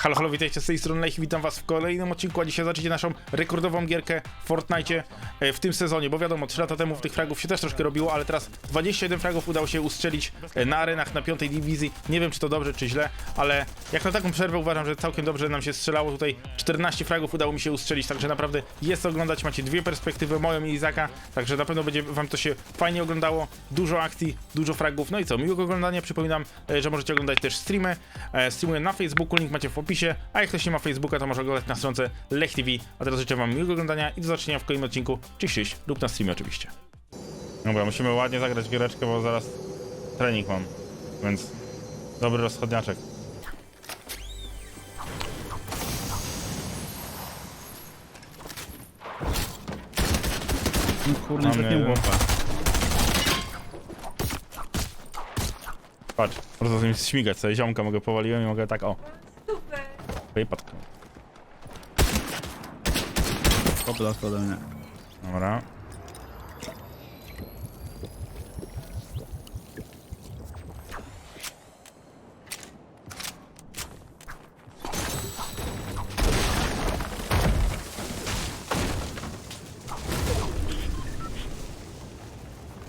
Halo, halo, witajcie z tej strony Lech, witam was w kolejnym odcinku, a dzisiaj zobaczycie naszą rekordową gierkę w Fortnite e, w tym sezonie, bo wiadomo, 3 lata temu tych fragów się też troszkę robiło, ale teraz 21 fragów udało się ustrzelić e, na arenach na piątej dywizji, nie wiem czy to dobrze, czy źle, ale jak na taką przerwę uważam, że całkiem dobrze nam się strzelało, tutaj 14 fragów udało mi się ustrzelić, także naprawdę jest oglądać, macie dwie perspektywy, moją i Izaka, także na pewno będzie wam to się fajnie oglądało, dużo akcji, dużo fragów, no i co, miłego oglądania, przypominam, e, że możecie oglądać też streamy, streamuję na Facebooku, link macie w opisie, a jak ktoś nie ma Facebooka, to może oglądać na stronce Lech TV, a teraz życzę wam miłego oglądania i do zobaczenia w kolejnym odcinku, czy gdzieś lub na streamie oczywiście. Dobra, musimy ładnie zagrać giereczkę, bo zaraz trening mam, więc dobry rozchodniaczek. No Kurde, Mamy- nie łopa. Patrz, po prostu mi śmigać sobie, ziomka mogę powaliłem i mogę tak, o. Chłop dostał ode mnie. Dobra.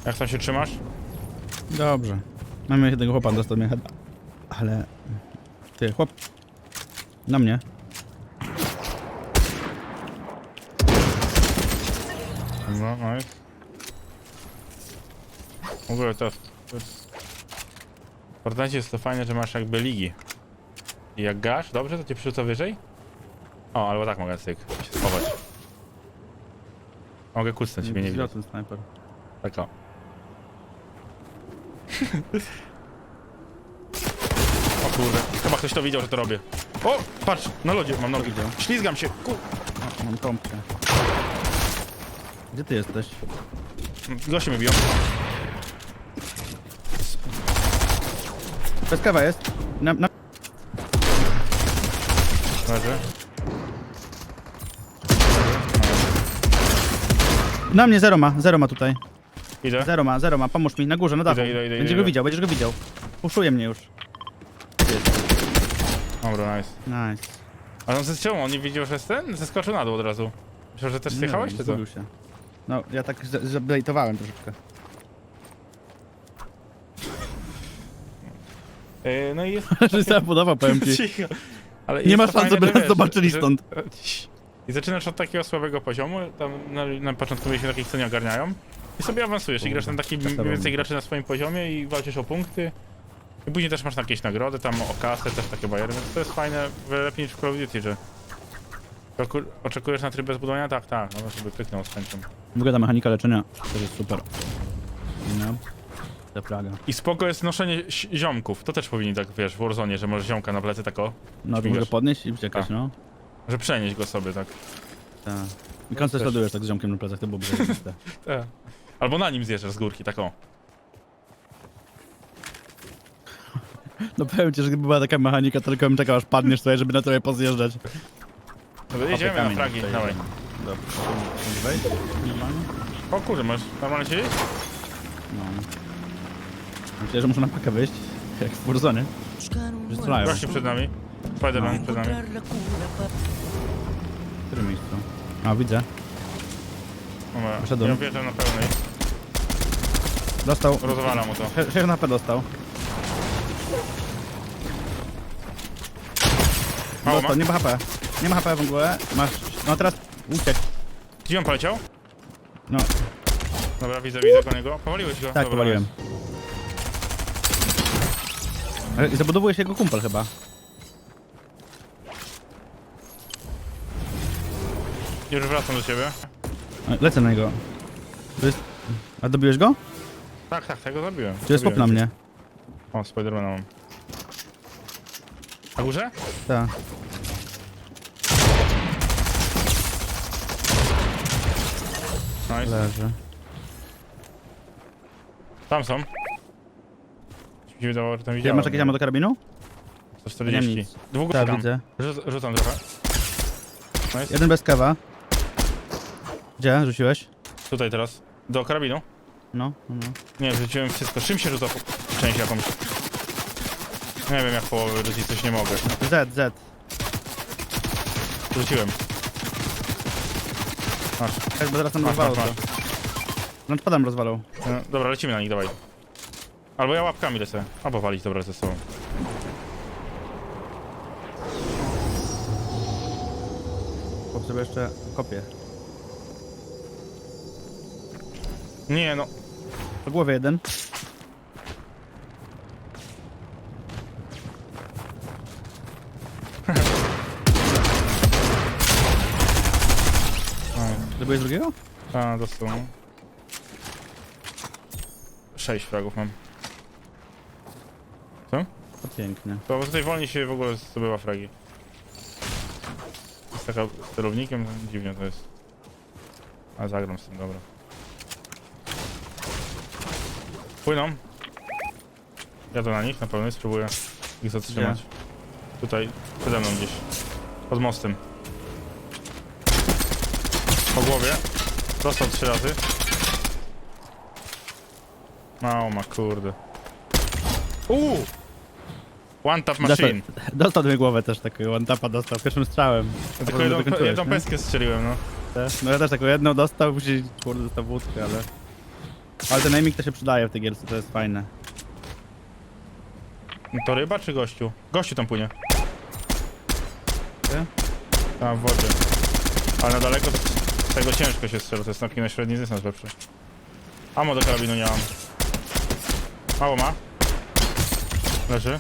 Jak tam się trzymasz? Dobrze. Mamy jednego chłopa, dostał mnie head. Ale... Ty, chłop. Na mnie. No, nice. W ogóle to... to jest... W Fortnite jest to fajne, że masz jakby ligi. I jak gasz, dobrze, to cię przerzuca wyżej? O, albo tak mogę cyk, się schować. Mogę kucnąć, ciebie nie widać. ten snajper. Tak o. kurde, chyba ktoś to widział, że to robię. O, patrz, na lodzie mam nogi. widział? Ślizgam się, ku... Mam pompkę. Gdzie ty jesteś? Goście mnie biją. Bez kawa jest. Na, na... Leży. na mnie zero ma, zero ma tutaj. Idę. Zero ma, zero ma, pomóż mi, na górze, na dachu. Idę, idę, idę, Będziesz idę. go widział, będziesz go widział. Puszuje mnie już. Dobra, nice. Nice. Ale on zestrzelił, on nie wiedział, że jest ten? Zeskoczył na dół od razu. Myślał, że też Nie zjechałeś, wiem, czy co? zgubił się. No, ja tak za- zablejtowałem troszeczkę. Yy, no i jest... Że sobie podoba, powiem ci. Cicho. Ale Nie jest ma to szans, fajne, żeby że nas wiesz, zobaczyli że- stąd. I zaczynasz od takiego słabego poziomu, tam na, na początku mieliśmy takich, co nie ogarniają. I sobie awansujesz i grasz na takim mniej więcej graczy na swoim poziomie i walczysz o punkty. I później też masz jakieś nagrody, tam o kasę, też takie bajery, więc to jest fajne, lepiej niż w Call of Duty, że... Oczekujesz na tryb bez budowania? Tak, tak, no żeby kliknął z chęcią. W ogóle ta mechanika leczenia też jest super. No. Ta plaga. I spoko jest noszenie ziomków, to też powinni tak, wiesz, w Warzone, że możesz ziomka na plecy tak o, No, to mogę podnieść i uciekać, A. no. że przenieść go sobie, tak. Tak. I koncert też. ładujesz tak z ziomkiem na plecach, to byłoby. Tak. Albo na nim zjeżdżasz z górki, tak o. No powiem ci, że gdyby była taka mechanika, to tylko bym czekał aż padniesz tutaj, żeby na tobie pozjeżdżać. Dobra, jedziemy na Kamień fragi, tutaj dawaj. Możesz wejść? Normalnie? O kurde, możesz normalnie siedzieć? No. Myślę, że muszę na pakę wyjść, jak w Warzone. Strzelają. Właśnie przed nami. Spiderman przed nami. W którym miejscu? A, widzę. Dobra, Wyszedłem. ja wjeżdżam na pełnej. Dostał. Rozwalam mu to. 6 na P dostał. Mało ma? Dostał, nie ma HP. Nie ma HP w ogóle. Masz. No teraz uciek. Gdzie on poleciał? No, Dobra, widzę, widzę go niego. Powaliłeś go? tak, Dobra, powaliłem. Ale zabudowuje się jego kumpel chyba. Już wracam do ciebie. A, Lecę na niego. To jest... A dobiłeś go? Tak, tak, tego zabiłem. Czy jest chłop na mnie? O, Spidermana mam. Na górze? Tak. Nice. Leży. Tam są. Mi się wydawało, że tam Ty widziałem. masz jakieś ammo do karabinu? Nie 140. mam nic. Dwóch Tak, widzę. Rzuc- Rzucam trochę. Nice. Jeden bez kawa. Gdzie? Rzuciłeś? Tutaj teraz. Do karabinu? No, no, no. Nie, rzuciłem wszystko. Czym się rzuca część jakąś? Nie wiem jak połowę rzucić, coś nie mogę. Z, Z. Rzuciłem. Masz. Bo zaraz nam Masz, rozwalał masz, to. Launchpadem rozwalał. E, Dobra, lecimy na nich, dawaj. Albo ja łapkami lecę. Albo walić, dobra, ze sobą. Sobie jeszcze kopię. Nie no. Po głowie jeden. Zrobiłeś drugiego? A, dostał. Sześć fragów mam. Co? To pięknie. To tutaj wolniej się w ogóle zdobywa fragi. Jest taka sterownikiem, dziwnie to jest. A zagram z tym, dobra. Płyną. Jadę na nich na pewno i spróbuję ich zatrzymać. Tutaj, przede mną gdzieś. Pod mostem. Po głowie. Dostał trzy razy. Mało ma, kurde. Uuu! One tap machine. Dostał, dostał dwie głowę też takiego one tapa dostał pierwszym strzałem. Potem jedną, jedną nie? peskę strzeliłem, no. Też. No ja też taką jedną dostał, później kurde dostał wódkę, ale... Ale ten aiming to się przydaje w tej gierce, to jest fajne. To ryba czy gościu? Gościu tam płynie. Ty? Tam w wodzie. Ale na daleko to z tego ciężko się strzela, to jest taki na średni dystans lepszy. Amo do karabinu nie mam. Mało ma. Leży.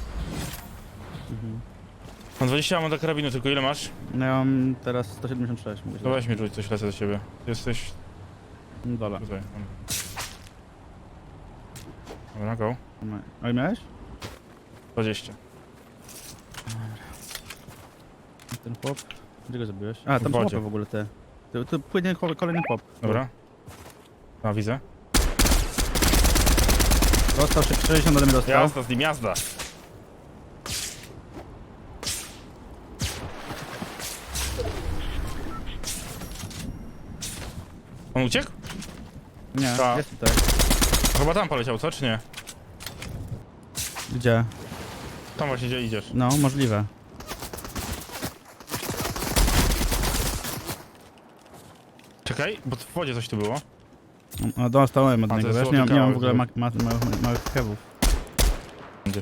Mam 20 amo do karabinu, tylko ile masz? No ja mam teraz 176, mówię. To weź mi rzuć coś, lecę do ciebie. Jesteś No Dole. tutaj. Dobra, go. A miałeś? 20. Ten chłop? Gdzie go zabiłeś? A, tam W są wodzie. chłopy w ogóle te. Tu, tu płynie kolejny chłop. Dobra. A, widzę. Dostał się- 60 ode mnie dostał. Jazda z nim, jazda. On uciekł? Nie, Tak. jest tutaj. Chyba tam poleciał, co? Czy nie? Gdzie? Tam właśnie gdzie idziesz. No, możliwe. Czekaj, bo w wodzie coś tu było. No, dostałem od A, to niego, jest wiesz? Nie, mam- nie mam w ogóle ma, kawałek, ma, ma, małych kewów. Gdzie?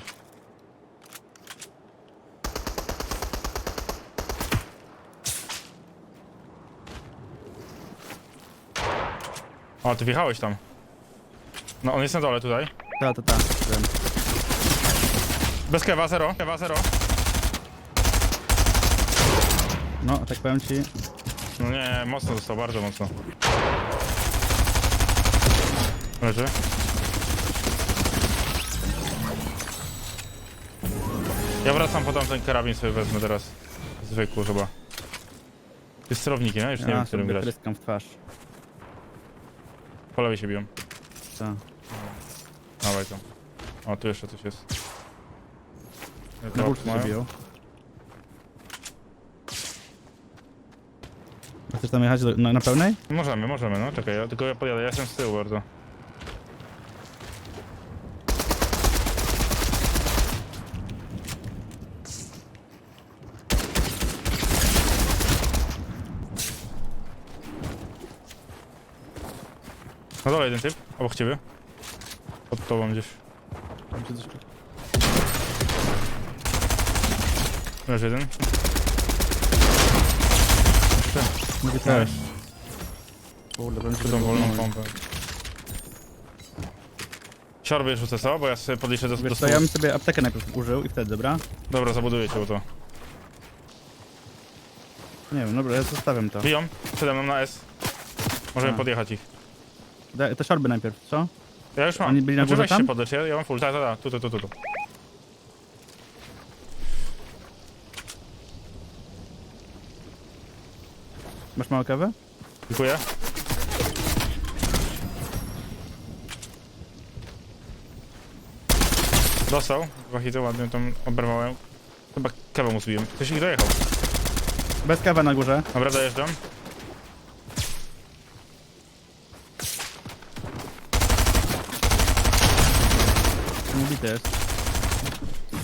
O, ty wjechałeś tam. No, on jest na dole tutaj. Ta, ta, ta. Wiem. Bez kewa, zero. Kewa, zero. No, tak powiem ci. No nie, mocno został, bardzo mocno. Leży. Ja wracam po tamten karabin sobie wezmę teraz. Zwykły chyba. Jest sterownikiem, ja już nie ja wiem, którym grać. tryskam w twarz. Po lewej się biją. Ta. Dawaj to. O, tu jeszcze coś jest. Na górce się biją. A Chcesz tam jechać do, na, na pełnej? Możemy, możemy, no czekaj, ja, tylko ja podjadę, ja jestem z tyłu bardzo. Na dole jeden typ, obok ciebie. Pod tobą gdzieś. Tam się coś... Leży jeden. Mówię Też. Kurde, Czy tą wolną pompę. Siorby rzucę co? Bo ja sobie podliczę do, do Wiesz co, ja bym sobie aptekę najpierw użył i wtedy, dobra? Dobra, zabuduję cię, bo to. Nie wiem, dobra, ja zostawiam to. Biją, przede mną na S. Możemy A. podjechać ich. Da, te szorby najpierw, co? Ja już mam. Oni byli na Znaczy, górze weź się tam? podlecz, ja, ja mam full, tak, tak, tak, tu, tu, tu, tu, tu. Masz małą kawę? Dziękuję. Dostał, wachitę ładnie tam oberwałem. Chyba kawę mu zbiłem. Ktoś ich dojechał. Bez kawy na górze. Dobra, dojeżdżam. Niebity jest.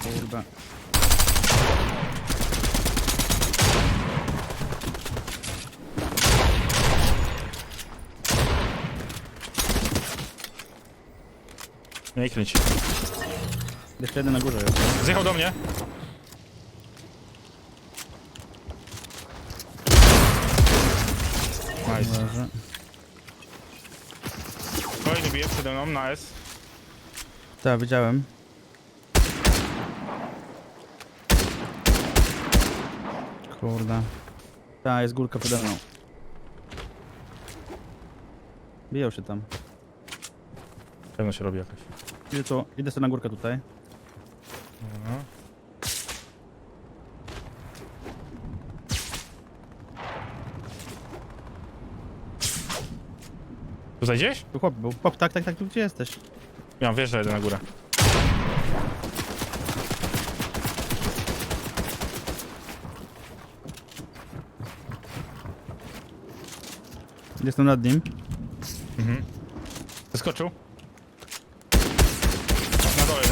Kurde. Nie kręć. Jeszcze jeden na górze jest. Zjechał do mnie. Nice. Leży. Kolejny bije przede mną na S. Tak, widziałem. Kurde. Ta, jest górka przede mną. Biją się tam. Pewno się robi jakoś. Idę tu, idę sobie na górkę tutaj. Dobra. Tu zajdziesz? Tu chłop był. Chłop, tak, tak, tak, tu gdzie jesteś? Ja mam wjeżdżę jeden na górę. Jestem nad nim. Mhm.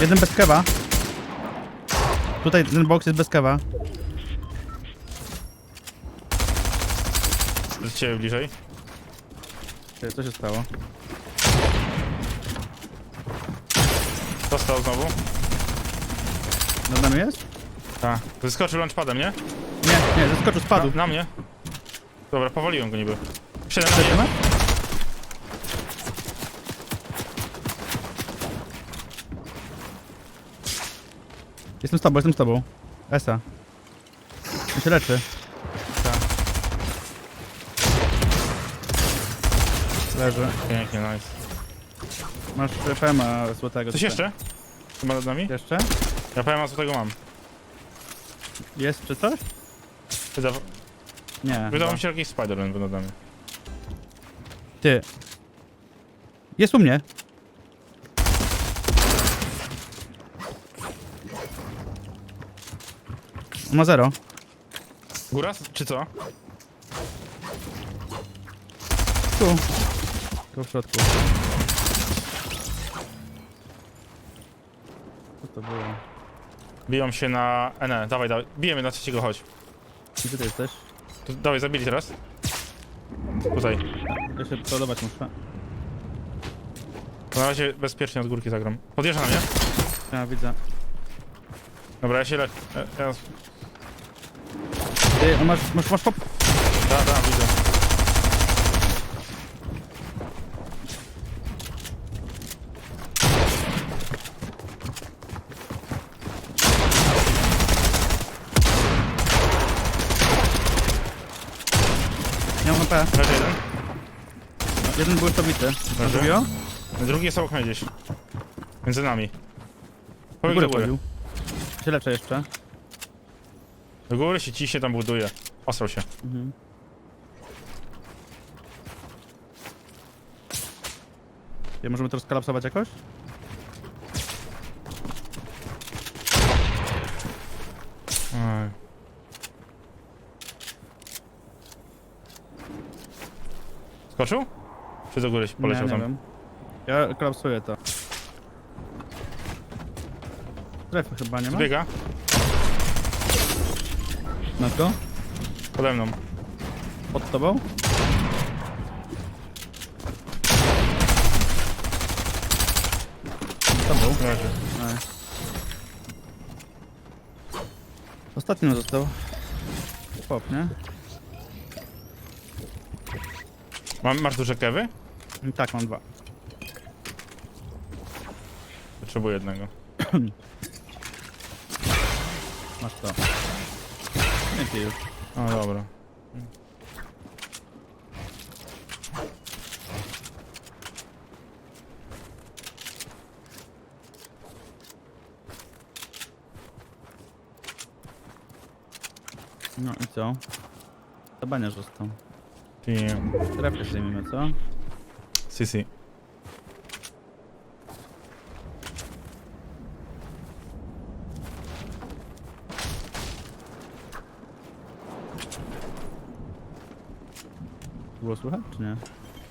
Jeden bez kewa. Tutaj ten box jest bez kewa. Do ciebie bliżej. Co się stało? Dostał znowu. Nad nami jest? Tak. Wyskoczył launchpadem, nie? Nie, nie, zeskoczył, spadł. Na, na mnie. Dobra, powaliłem go niby. 7 na 1. Jestem z tobą, jestem z tobą. Esa. On się leczy. Tak. Leży. Pięknie, nice. Masz PMA złotego. Coś tutaj. jeszcze? Chyba nad nami? Jeszcze? Ja powiem, co tego mam. Jest czy coś? Wydawa Nie. wydawał chyba. mi się, że jakiś Spider-Man nad nami. Ty. Jest u mnie. Ma zero. Góra, czy co? Tu. Tu w środku. Co to było? Biją się na... E, nie, dawaj, dawaj. Bijemy na trzeciego, chodź. Gdzie ty jesteś? Tu, dawaj, zabili teraz. Tutaj. Ja się przeładować muszę. To na razie bezpiecznie od górki zagram. Podjeżdża na mnie. Ja widzę. Dobra, ja się le... e, Ja... Ty, on masz, masz, masz pop. Da, da, widzę. Nie mam AP. Leży jeden. Jeden był bity. A Leży. drugiego? Drugi jest obok mnie gdzieś. Między nami. Pobiegł do góry. pobił. Się leczę jeszcze. Do góry się ciśnie, tam buduje. Osrał się. Mhm. Ja możemy to skalapsować jakoś? Oj. Skoczył? Czy do góry się poleciał nie, nie tam? wiem. Ja kolapsuję to. Strefy chyba nie ma? Zbiega? Na to? Pode mną. Pod tobą? Pod tobą? Leży. Nie. Ostatni został. Pop, nie? Mam, masz duże kewy? Tak, mam dwa. Potrzebuję jednego. Masz to. Nie ty już. O, dobra. No i co? Zabania został. I... Strefy zdejmijmy, co? Si, si. Było słychać, czy nie?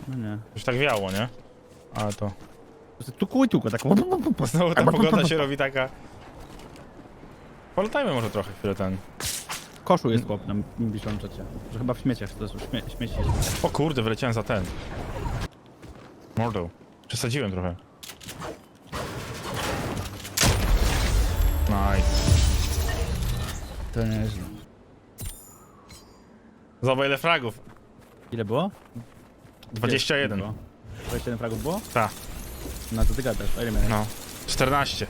No nie. Już tak wiało, nie? Ale to... Tuku i tuku, tak. Znowu ta pogoda się robi taka... Poletajmy może trochę chwilę ten. Koszu jest chłop na bliższym czacie. Że chyba w śmieciach to śmie śmieci. O kurde, wyleciałem za ten. Mordą. Przesadziłem trochę. Nice. To nieźle. Zobacz ile fragów. Ile było? 21. Było. 21 fragów było? Ta, No to ty gadasz, a ile miałeś? no. 14.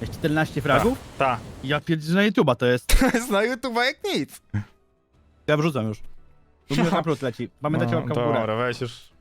Jest 14 fragów? Ta. Ja pierdzielę na YouTube'a to jest. To jest na YouTube'a jak nic. Ja wrzucam już. Tu już na plus leci. Pamiętajcie łapkę w górę. Dobra, weź już.